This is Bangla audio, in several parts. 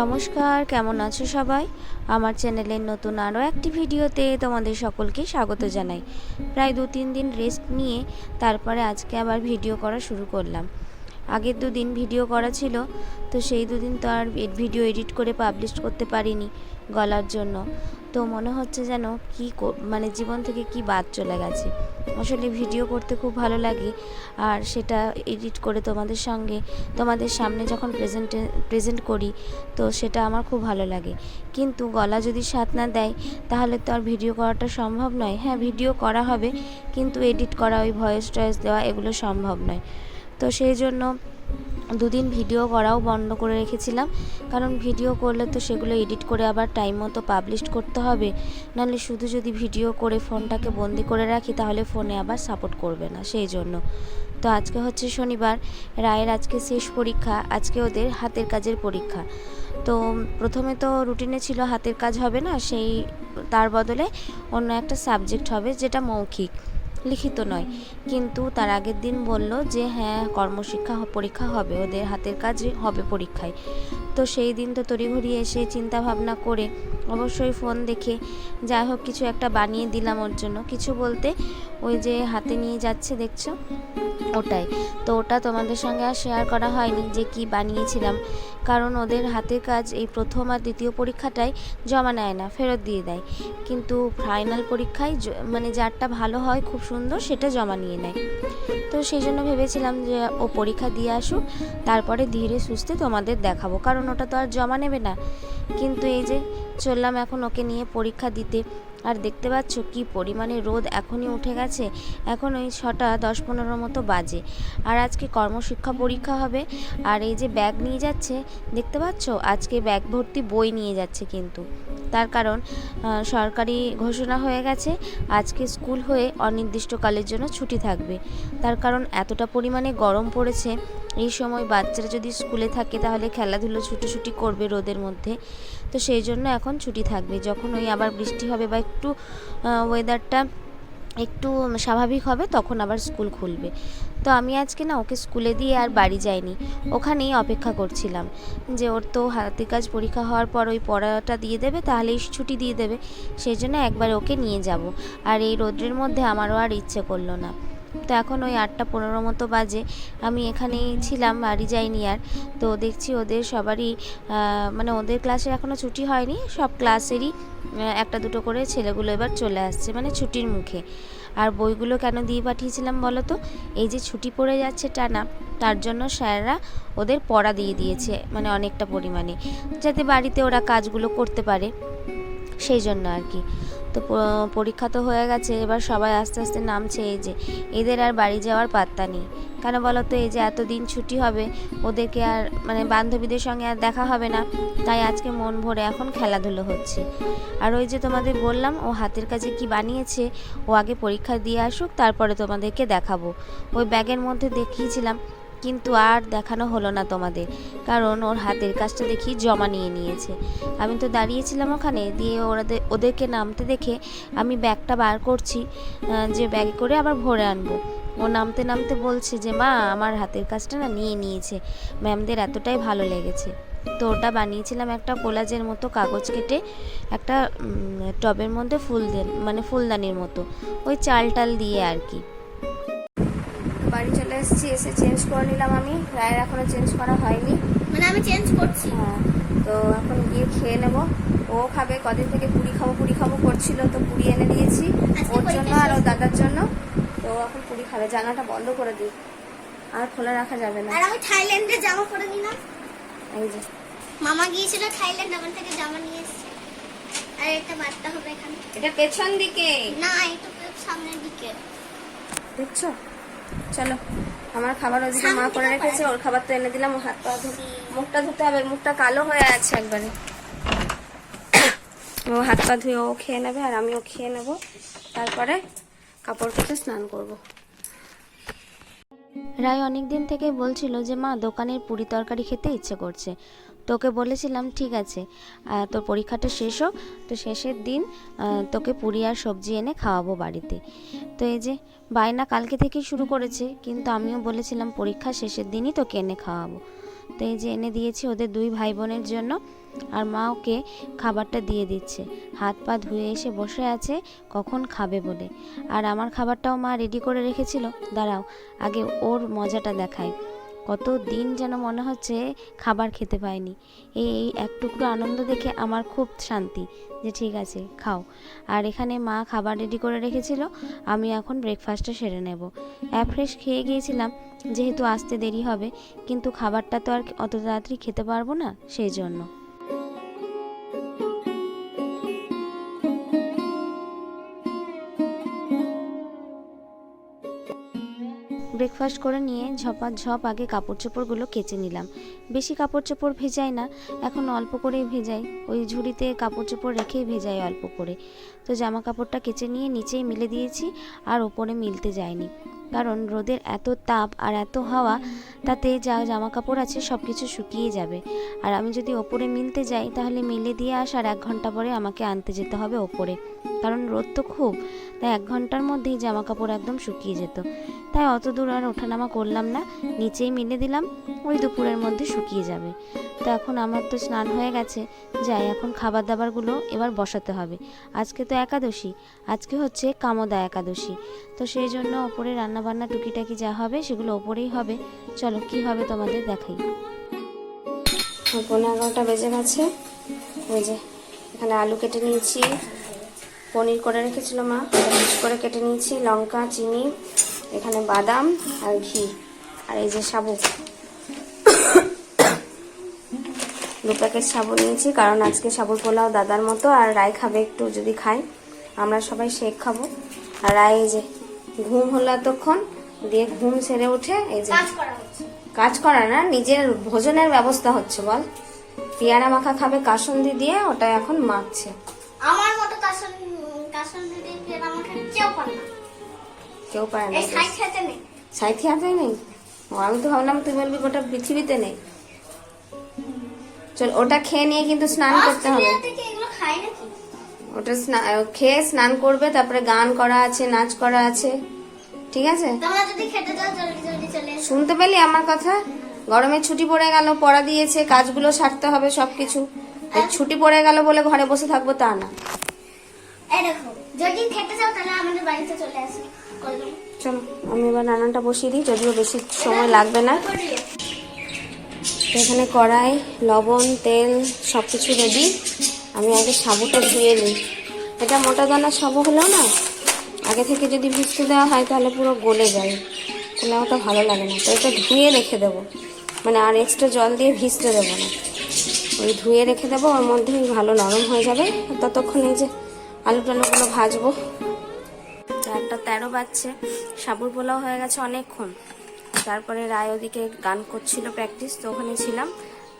নমস্কার, কেমন আছো সবাই? আমার চ্যানেলের নতুন আরও একটি ভিডিওতে তোমাদের সকলকে স্বাগত জানাই। প্রায় দু তিন দিন রেস্ট নিয়ে তারপরে আজকে আবার ভিডিও করা শুরু করলাম। আগের দুদিন ভিডিও করা ছিল, তো সেই দুদিন তো আর ভিডিও এডিট করে পাবলিশ করতে পারিনি গলার জন্য। তো মনে হচ্ছে যেন কি মানে জীবন থেকে কি বাদ চলে গেছে। আসলে ভিডিও করতে খুব ভালো লাগে। আর সেটা এডিট করে তোমাদের সঙ্গে, তোমাদের সামনে যখন প্রেজেন্টে প্রেজেন্ট করি, তো সেটা আমার খুব ভালো লাগে। কিন্তু গলা যদি সাথ না দেয়, তাহলে তো আর ভিডিও করাটা সম্ভব নয়। হ্যাঁ ভিডিও করা হবে, কিন্তু এডিট করা ওই ভয়েস টয়েস দেওয়া এগুলো সম্ভব নয়। তো সেই জন্য দুদিন ভিডিও করাও বন্ধ করে রেখেছিলাম। কারণ ভিডিও করলে তো সেগুলো এডিট করে আবার টাইম মতো পাবলিশ করতে হবে। নাহলে শুধু যদি ভিডিও করে ফোনটাকে বন্দি করে রাখি, তাহলে ফোনে আবার সাপোর্ট করবে না, সেই জন্য। তো আজকে হচ্ছে শনিবার, রায়ের আজকে শেষ পরীক্ষা, আজকে ওদের হাতের কাজের পরীক্ষা। তো প্রথমে তো রুটিনে ছিল হাতের কাজ হবে না, সেই, তার বদলে অন্য একটা সাবজেক্ট হবে, যেটা মৌখিক। লিখিত নয়। কিন্তু তার আগের দিন বলল যে হ্যাঁ কর্মশিক্ষা পরীক্ষা হবে, ওদের হাতের কাজ হবে পরীক্ষায়। তো সেই দিন তো তড়িঘড়ি এসে চিন্তা ভাবনা করে অবশ্যই ফোন দেখে। যাই হোক, কিছু একটা বানিয়ে দিলাম ওর জন্য। কিছু বলতে, ওই যে হাতে নিয়ে যাচ্ছে, দেখছ? ওটাই। তো ওটা তোমাদের সঙ্গে আর শেয়ার করা হয়নি যে কি বানিয়েছিলাম। কারণ ওদের হাতের কাজ এই প্রথম আর দ্বিতীয় পরীক্ষাটায় জমা নেয় না, ফেরত দিয়ে দেয়। কিন্তু ফাইনাল পরীক্ষায় মানে যারটা ভালো হয়, খুব সুন্দর, সেটা জমা নিয়ে নেয়। তো সেই জন্য ভেবেছিলাম যে ও পরীক্ষা দিয়ে আসুক, তারপরে ধীরে সুস্থে তোমাদের দেখাবো। কারণ ওটা তো আর জমা নেবে না। কিন্তু এই যে চললাম এখন ওকে নিয়ে পরীক্ষা দিতে। আর দেখতে পাচ্ছ কি পরিমাণে রোদ এখনই উঠে গেছে। এখন ওই ছটা দশ পনেরো মতো বাজে। আর আজকে কর্মশিক্ষা পরীক্ষা হবে। আর এই যে ব্যাগ নিয়ে যাচ্ছে, দেখতে পাচ্ছ? আজকে ব্যাগ ভর্তি বই নিয়ে যাচ্ছে কিন্তু। তার কারণ সরকারি ঘোষণা হয়ে গেছে, আজকে স্কুল হয়ে অনির্দিষ্টকালের জন্য ছুটি থাকবে। তার কারণ, এতটা পরিমাণে গরম পড়েছে। এই সময় বাচ্চারা যদি স্কুলে থাকে, তাহলে খেলাধুলো ছুটোছুটি করবে রোদের মধ্যে। তো সেই জন্য এখন ছুটি থাকবে। যখন ওই আবার বৃষ্টি হবে বা একটু ওয়েদারটা একটু স্বাভাবিক হবে, তখন আবার স্কুল খুলবে। তো আমি আজকে না ওকে স্কুলে দিয়ে আর বাড়ি যাইনি। ওখানেই অপেক্ষা করছিলাম যে ওর তো হাতে কাজ পরীক্ষা হওয়ার পর ওই পড়াটা দিয়ে দেবে, তাহলেই ছুটি দিয়ে দেবে। সেই জন্য একবার ওকে নিয়ে যাব। আর এই রোদ্রের মধ্যে আমারও আর ইচ্ছে করল না। তো এখন ওই আটটা পনেরো মতো বাজে। আমি এখানেই ছিলাম, বাড়ি যাইনি আর। তো দেখছি ওদের সবারই মানে ওদের ক্লাসের এখনও ছুটি হয়নি। সব ক্লাসেরই একটা দুটো করে ছেলেগুলো এবার চলে আসছে মানে ছুটির মুখে। আর বইগুলো কেন দিয়ে পাঠিয়েছিলাম বলো তো? এই যে ছুটি পড়ে যাচ্ছে টানা, তার জন্য স্যাররা ওদের পড়া দিয়ে দিয়েছে মানে অনেকটা পরিমাণে, যাতে বাড়িতে ওরা কাজগুলো করতে পারে। সেই জন্য আর কি। তো পরীক্ষা তো হয়ে গেছে, এবার সবাই আস্তে আস্তে নামছে এই যে। এদের আর বাড়ি যাওয়ার পাত্তা নেই। কেন বলো তো এই যে এতদিন ছুটি হবে, ওদেরকে আর মানে বান্ধবীদের সঙ্গে আর দেখা হবে না, তাই আজকে মন ভরে এখন খেলাধুলো হচ্ছে। আর ওই যে তোমাদের বললাম, ও হাতের কাছে কি বানিয়েছে, ও আগে পরীক্ষা দিয়ে আসুক, তারপরে তোমাদেরকে দেখাবো। ওই ব্যাগের মধ্যে দেখিয়েছিলাম কিন্তু আর দেখানো হলো না তোমাদের, কারণ ওর হাতের কাজটা দেখি জমা নিয়ে নিয়েছে। আমি তো দাঁড়িয়েছিলাম ওখানে, দিয়ে ওরাদের ওদেরকে নামতে দেখে আমি ব্যাগটা বার করছি যে ব্যাগে করে আবার ভরে আনব। ও নামতে নামতে বলছে যে, মা, আমার হাতের কাজটা না নিয়ে নিয়েছে, ম্যামদের এতটাই ভালো লেগেছে। তো ওটা বানিয়েছিলাম একটা কোলাজের মতো কাগজ কেটে, একটা টবের মধ্যে ফুল দেন মানে ফুলদানির মতো, ওই চাল টাল দিয়ে আর কি। এসেছি এসে চেঞ্জ করে নিলাম আমি। রায়ের এখনও চেঞ্জ করা হয়নি। মানে আমি চেঞ্জ করছি। হ্যাঁ তো এখন গিয়ে খেয়ে নেব। ও খাবে কদিন থেকে পুরি খাব পুরি খাব করছিল তো পুরি এনে দিয়েছি। ওর জন্য আর ওর দাদার জন্য। তো এখন পুরি খাবে। জানাটা বন্ধ করে দিই। আর খোলা রাখা যাবে না। আর আমি থাইল্যান্ডে জামা পরে নিলাম। এই যে। মামা গিয়েছিল থাইল্যান্ড ওখান থেকে জামা নিয়ে এসেছে। আর এটা বাড়তে হবে এখানে। এটা পেছন দিকে। না এটা সামনের দিকে। দেখছ? চলো। আমার খাবার ওদিকে মা করে রেখেছে, ওর খাবার তো এনে দিলাম হাত পা মুখটা ধুতে হবে, মুখটা কালো হয়ে আছে একবারে। ও হাত পা ধুয়ে ও খেয়ে নেবে আর আমিও খেয়ে নেব। তারপরে কাপড় কেচে স্নান করব। রায় অনেক দিন থেকে বলছিল যে, মা, দোকানের পুরি তরকারি খেতে ইচ্ছে করছে। তোকে বলেছিলাম, ঠিক আছে। তোর পরীক্ষাটা শেষ হোক, তো শেষের দিন তোকে পুরি আর সবজি এনে খাওয়াবো বাড়িতে। তো এই যে, বায়না কালকে থেকেই শুরু করেছে, কিন্তু আমিও বলেছিলাম পরীক্ষা শেষের দিনই তোকে এনে খাওয়াবো। তো এই যে, এনে দিয়েছি ওদের দুই ভাই বোনের জন্য, আর মা ওকে খাবারটা দিয়ে দিচ্ছে। হাত পা ধুয়ে এসে বসে আছে, কখন খাবে বলে। আর আমার খাবারটাও মা রেডি করে রেখেছিল। দাঁড়াও, আগে ওর মজাটা দেখাই। কত দিন যেন মনে হচ্ছে খাবার খেতে পাইনি। এই এক টুকরো আনন্দ দেখে আমার খুব শান্তি যে ঠিক আছে, খাও। আর এখানে মা খাবার রেডি করে রেখেছিল, আমি এখন ব্রেকফাস্টটা সেরে নেব। অ্যাফ্রেশ খেয়ে গিয়েছিলাম, যেহেতু আসতে দেরি হবে, কিন্তু খাবারটা তো আর অত তাড়াতাড়ি খেতে পারব না, সেই জন্য। ব্রেকফাস্ট করে নিয়ে ঝপা ঝপ আগে কাপড় চোপড়গুলো কেচে নিলাম। বেশি কাপড় চোপড় ভেজাই না, এখন অল্প করেই ভেজাই। ওই ঝুড়িতে কাপড় চোপড় রেখেই ভেজাই অল্প করে। তো জামা কাপড়টা কেচে নিয়ে নিচেই মিলে দিয়েছি আর ওপরে মিলতে যায়নি। কারণ রোদের এত তাপ আর এত হাওয়া, তাতে যা জামা কাপড় আছে সব কিছু শুকিয়ে যাবে। আর আমি যদি ওপরে মিলতে যাই, তাহলে মিলে দিয়ে আসার এক ঘণ্টা পরে আমাকে আনতে যেতে হবে ওপরে। কারণ রোদ তো খুব, তাই এক ঘণ্টার মধ্যেই জামা কাপড় একদম শুকিয়ে যেত। তাই অত দূর আর ওঠানামা করলাম না, নিচেই মিলে দিলাম, ওই দুপুরের মধ্যে শুকিয়ে যাবে। তো এখন আমার তো স্নান হয়ে গেছে, যাই, এখন খাবার দাবারগুলো এবার বসাতে হবে। আজকে তো একাদশী। আজকে হচ্ছে কামদা একাদশী। তো সেই জন্য ওপরে রান্নাবান্না টুকিটাকি যা হবে সেগুলো ওপরেই হবে। চলো, কি হবে তোমাদের দেখাই। পনেরো এগারোটা বেজে গেছে। ওই যে, এখানে আলু কেটে নিয়েছি। পনির করে রেখেছিল মা। করে কেটে নিয়েছি, লঙ্কা, চিনি, এখানে বাদাম আর ঘি। আর এই যে সাবু। দু প্যাকেট সাবু নিয়েছি কারণ আজকে সাবুর পোলাও দাদার মতো আর রায় খাবে একটু যদি খাই আমরা সবাই শেক খাব। আর রায় এই যে ঘুম হলো এতক্ষণ দিয়ে ঘুম সেরে উঠে এই যে কাজ করা না নিজের ভোজনের ব্যবস্থা হচ্ছে বল। পেয়ারা মাখা খাবে কাসন্দি দিয়ে ওটা এখন মাখছে। আমার মতো কেউ পারে না। কেউ পারে না এই নেই। সাইথি হাতে নেই আমি তো ভাবলাম তুই বলবি গোটা পৃথিবীতে নেই। চল ওটা খেয়ে নিয়ে কিন্তু স্নান করতে হবে। ওটা স্না- খেয়ে স্নান করবে তারপরে গান করা আছে নাচ করা আছে। ঠিক আছে? শুনতে পেলি আমার কথা? গরমে ছুটি পড়ে গেল পড়া দিয়েছে কাজগুলো সারতে হবে সবকিছু। এই ছুটি পড়ে গেল বলে ঘরে বসে থাকব তা না। এই যদি খেতে চাও তাহলে আমাদের বাড়িতে চলে আসো। চলো আমি এবার রান্নাটা বসিয়ে দিই যদিও বেশি সময় লাগবে না। তো এখানে কড়াই, লবণ, তেল সব কিছু রেডি আমি আগে সাবুটা ধুয়ে নিই। এটা মোটা দানা সাবু হলেও না, আগে থেকে যদি ভিজতে দেওয়া হয় তাহলে পুরো গলে যায়। তাহলে ওটা ভালো লাগে না। তো এটা ধুয়ে রেখে দেবো। মানে আর এক্সট্রা জল দিয়ে ভিজতে দেবো না। ওই ধুয়ে রেখে দেবো, ওর মধ্যেই ভালো নরম হয়ে যাবে। ততক্ষণ এই যে আলু টালুগুলো ভাজবো। একটা তেরো বাজছে। সাবুর পোলাও হয়ে গেছে অনেকক্ষণ। তারপরে রায় ওদিকে গান করছিল প্র্যাকটিস তো ওখানে ছিলাম।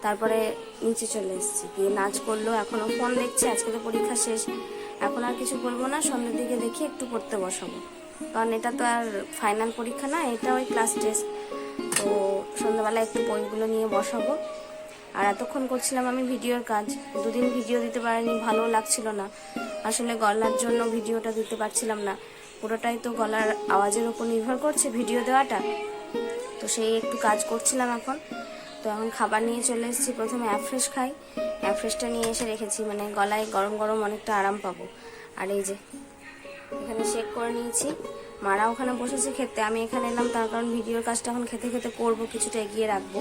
তারপরে নিচে চলে এসেছি। গিয়ে নাচ করল এখনও ফোন দেখছে, আজকে তো পরীক্ষা শেষ। এখন আর কিছু বলব না সন্ধ্যের দিকে দেখি, একটু পড়তে বসাবো। কারণ এটা তো আর ফাইনাল পরীক্ষা না, এটা ওই ক্লাস টেস্ট তো সন্ধ্যাবেলা একটু বইগুলো নিয়ে বসাবো। আর এতক্ষণ করছিলাম আমি ভিডিওর কাজ। দুদিন ভিডিও দিতে পারিনি, ভালো লাগছিল না। আসলে গলার জন্য ভিডিওটা দিতে পারছিলাম না। পুরোটাই তো গলার আওয়াজের উপর নির্ভর করছে ভিডিও দেওয়াটা। তো সেই একটু কাজ করছিলাম এখন। তো এখন খাবার নিয়ে চলে এসেছি, প্রথমে অ্যাফ্রেশ খাই। অ্যাফ্রেশটা নিয়ে এসে রেখেছি মানে গলায় গরম গরম অনেকটা আরাম পাবো। আর এই যে, এখানে শেক করে নিয়েছি। মারা ওখানে বসেছে খেতে, আমি এখানে এলাম তার কারণ ভিডিওর কাজটা এখন খেতে খেতে করব, কিছুটা এগিয়ে রাখব।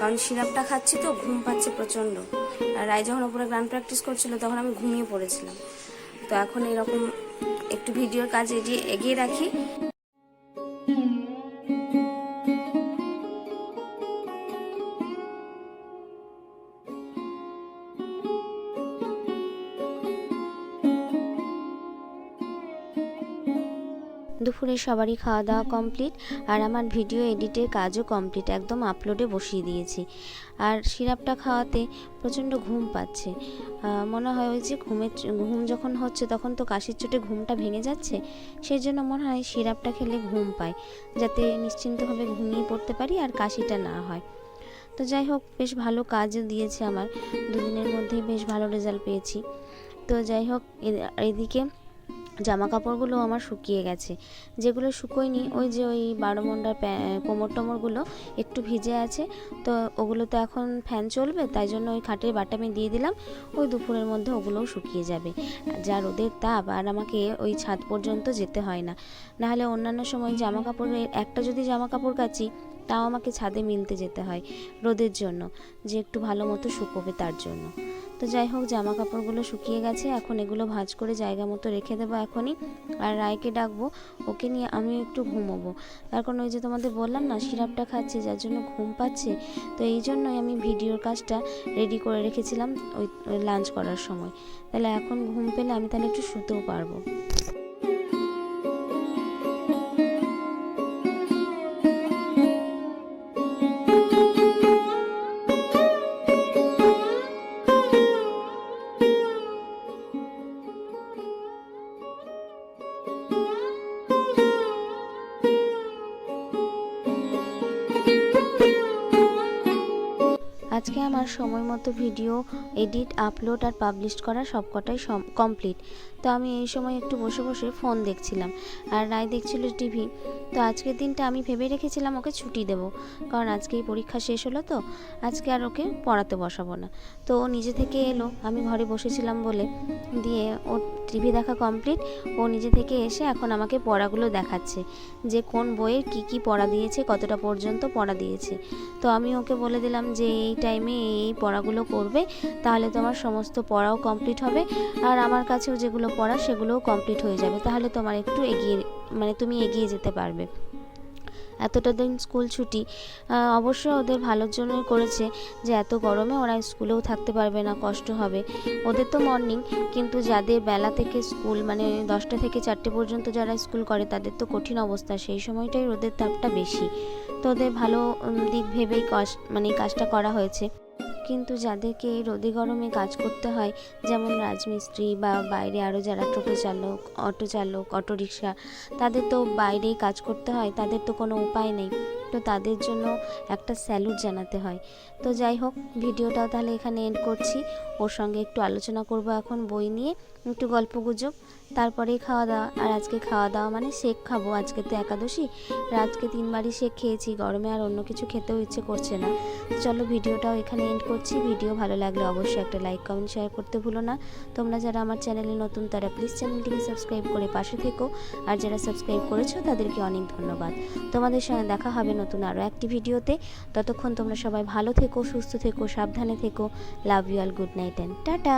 কারণ সিরাপটা খাচ্ছি তো, ঘুম পাচ্ছে প্রচণ্ড। আর রায় যখন ওপরে গান প্র্যাকটিস করছিল, তখন আমি ঘুমিয়ে পড়েছিলাম। তো এখন এরকম একটু ভিডিওর কাজ এগিয়ে এগিয়ে রাখি। দুপুরে সবারই খাওয়া দাওয়া কমপ্লিট আর আমার ভিডিও এডিটের কাজও কমপ্লিট একদম আপলোডে বসিয়ে দিয়েছি। আর সিরাপটা খাওয়াতে প্রচণ্ড ঘুম পাচ্ছে। মনে হয় ওই যে ঘুমের ঘুম যখন হচ্ছে তখন তো কাশির চোটে ঘুমটা ভেঙে যাচ্ছে সেই জন্য মনে হয় সিরাপটা খেলে ঘুম পায়, যাতে নিশ্চিন্তভাবে ঘুমিয়ে পড়তে পারি আর কাশিটা না হয়। তো যাই হোক, বেশ ভালো কাজও দিয়েছে আমার, দুদিনের মধ্যেই বেশ ভালো রেজাল্ট পেয়েছি। তো যাই হোক এদিকে জামা কাপড়গুলো আমার শুকিয়ে গেছে। যেগুলো শুকোয়নি, ওই যে ওই বারোমন্ডার কোমর টমরগুলো একটু ভিজে আছে, তো ওগুলো তো এখন ফ্যান চলবে, তাই জন্য ওই খাটের বাটা আমি দিয়ে দিলাম, ওই দুপুরের মধ্যে ওগুলোও শুকিয়ে যাবে। যা রোদের তাপ, আর আমাকে ওই ছাদ পর্যন্ত যেতে হয় না। নাহলে অন্যান্য সময় জামা কাপড়ের একটা যদি জামা কাপড় কাচি, তাও আমাকে ছাদে মিলতে যেতে হয় রোদের জন্য, যে একটু ভালো মতো শুকোবে তার জন্য। তো যাই হোক জামা কাপড়গুলো শুকিয়ে গেছে। এখন এগুলো ভাজ করে জায়গা মতো রেখে দেবো এখনই। আর রায়কে ডাকবো, ওকে নিয়ে আমি একটু ঘুমোবো। তার কারণ ওই যে তোমাদের বললাম না, সিরাপটা খাচ্ছে, যার জন্য ঘুম পাচ্ছে। তো এই জন্যই আমি ভিডিওর কাজটা রেডি করে রেখেছিলাম ওই লাঞ্চ করার সময়। তাহলে এখন ঘুম পেলে আমি তাহলে একটু শুতেও পারব। আমার সময় মতো ভিডিও এডিট, আপলোড আর পাবলিশ করা সবকটাই কমপ্লিট তো আমি এই সময় একটু বসে বসে ফোন দেখছিলাম। আর রায় দেখছিল টিভি তো আজকের দিনটা আমি ভেবে রেখেছিলাম ওকে ছুটি দেব। কারণ আজকে এই পরীক্ষা শেষ হলো তো, আজকে আর ওকে পড়াতে বসাবো না। তো ও নিজে থেকে এলো। আমি ঘরে বসেছিলাম বলে দিয়ে ওর টিভি দেখা কমপ্লিট, ও নিজে থেকে এসে এখন আমাকে পড়াগুলো দেখাচ্ছে, যে কোন বইয়ের কি কি পড়া দিয়েছে, কতটা পর্যন্ত পড়া দিয়েছে। তো আমি ওকে বলে দিলাম যে এই টাইমে এই পড়াগুলো করবে, তাহলে তোমার সমস্ত পড়াও কমপ্লিট হবে, আর আমার কাছেও যেগুলো পড়া সেগুলোও কমপ্লিট হয়ে যাবে, তাহলে তোমার একটু এগিয়ে মানে তুমি এগিয়ে যেতে পারবে। এতটা দিন স্কুল ছুটি অবশ্য ওদের ভালোর জন্যই করেছে যে এত গরমে ওরা স্কুলেও থাকতে পারবে না, কষ্ট হবে। ওদের তো মর্নিং কিন্তু যাদের বেলা থেকে স্কুল মানে দশটা থেকে চারটে পর্যন্ত যারা স্কুল করে, তাদের তো কঠিন অবস্থা, সেই সময়টাই রোদের তাপটা বেশি। তো ওদের ভালো দিক ভেবেই কাজ মানে কাজটা করা হয়েছে। কিন্তু যাদেরকে এই রোদে গরমে কাজ করতে হয়, যেমন রাজমিস্ত্রি বা বাইরে আরও যারা টোটো চালক, অটো চালক, অটো রিক্সা, তাদের তো বাইরেই কাজ করতে হয়, তাদের তো কোনো উপায় নেই। তো তাদের জন্য একটা স্যালুট জানাতে হয়। তো যাই হোক, ভিডিওটাও তাহলে এখানে এন্ড করছি। ওর সঙ্গে একটু আলোচনা করব এখন, বই নিয়ে। একটু গল্প গুজব তারপরেই খাওয়া দাওয়া, আর আজকে খাওয়া দাওয়া মানে শেক খাব। আজকে তো একাদশী, আর আজকে তিনবারই শেক খেয়েছি। গরমে আর অন্য কিছু খেতেও ইচ্ছে করছে না। চলো ভিডিওটাও এখানে এন্ড করছি। ভিডিও ভালো লাগলে অবশ্যই একটা লাইক কমেন্ট শেয়ার করতে ভুলো না। তোমরা যারা আমার চ্যানেলে নতুন, তারা প্লিজ চ্যানেলটিকে সাবস্ক্রাইব করে পাশে থেকো। আর যারা সাবস্ক্রাইব করেছ, তাদেরকে অনেক ধন্যবাদ। তোমাদের সঙ্গে দেখা হবে নতুন আরও একটি ভিডিওতে। ততক্ষণ তোমরা সবাই ভালো থেকো, সুস্থ থেকো, সাবধানে থেকো। Love you all good night and tata